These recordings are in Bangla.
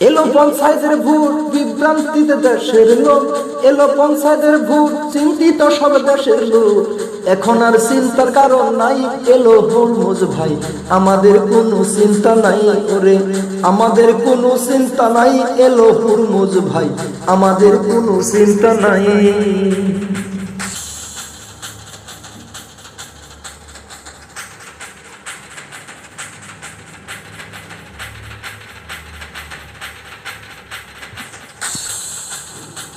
এলো পঞ্চায়েতের ভোট বিভ্রান্তিতে দেশের লোক। এলো পঞ্চায়েতের ভোট চিন্তিত সব দেশের লোক। এখন আর চিন্তার কারণ নাই, এলো হরমুজ ভাই। আমাদের কোনো চিন্তা নাই ওরে। আমাদের কোনো চিন্তা নাই, এলো হরমুজ ভাই। আমাদের কোনো চিন্তা নাই।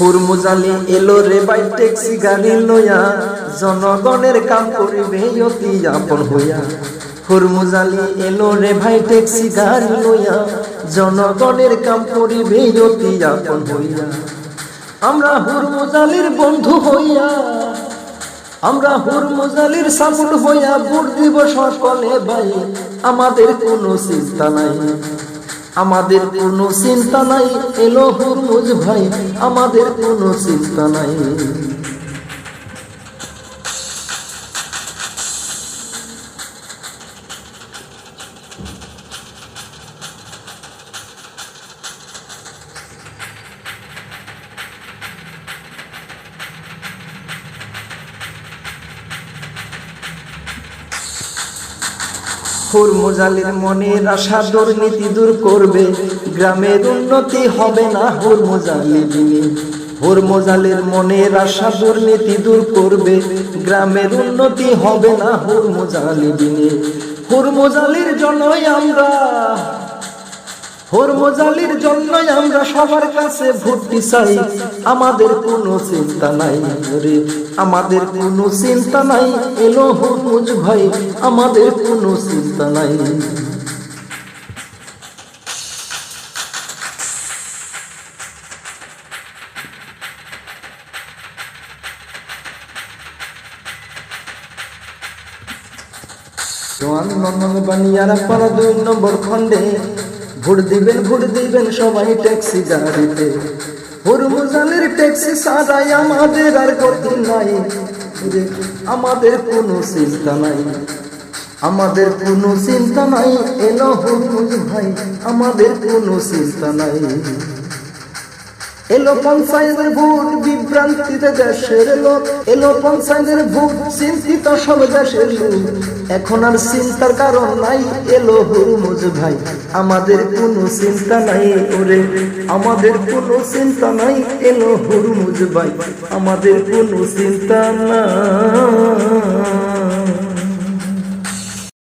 হুরমুজালি এলো রে বাই ট্যাক্সি গাড়ি লইয়া। জনগণের কাম করিবে অতি আপন হইয়া। হুরমুজালি এলো রে ভাই ট্যাক্সি গাড়ি লইয়া। জনগণের কাম করিবে অতি আপন হইয়া। আমরা হুরমুজালির বন্ধু হইয়া। আমরা হুরমুজালির সামুল হইয়া ভোট দিব সকলে ভাই। আমাদের কোনো চিন্তা নাই। আমাদের কোনো চিন্তা নাই এলো হুরমুজ ভাই আমাদের কোনো চিন্তা নাই। হুরমুজালির মনের আশা দুর্নীতি দূর করবে। গ্রামের উন্নতি হবে না হুরমুজালি দিনে হুরমুজালির মনে আশা দুর্নীতি দূর করবে। গ্রামের উন্নতি হবে না হুরমুজালি দিনে হুরমুজালির জন্যই আমরা। হরমজালির জন্যই আমরা সবার কাছে ভর্তি চাই। আমাদের কোনো চিন্তা নাই রে, আমাদের কোনো চিন্তা নাই। এলো হরমুজ ভাই, আমাদের কোনো চিন্তা নাই। বানিয়ারা পাড়া দুই নম্বর খন্ডে ভোট দিবেন ভোট দিবেন সবাই ট্যাক্সি গাড়িতে। হরমুজানের ট্যাক্সি সারাই আমাদের আর গতি নাই। আমাদের কোনো চিন্তা নাই। আমাদের কোনো চিন্তা নাই এলো হরমুজ ভাই, আমাদের কোনো চিন্তা নাই। এলো পঞ্চায়েতের ভোট বিভ্রান্তিতে দেশের লোক। এলো পঞ্চায়েতের ভোট চিন্তিত সব দেশের লোক। এখন আর চিন্তার কারণ নাই, এলো হুরমুজ ভাই। আমাদের কোনো চিন্তা নাই ওরে। আমাদের কোনো চিন্তা নাই, এলো হুরমুজ ভাই। আমাদের কোনো চিন্তা নাই।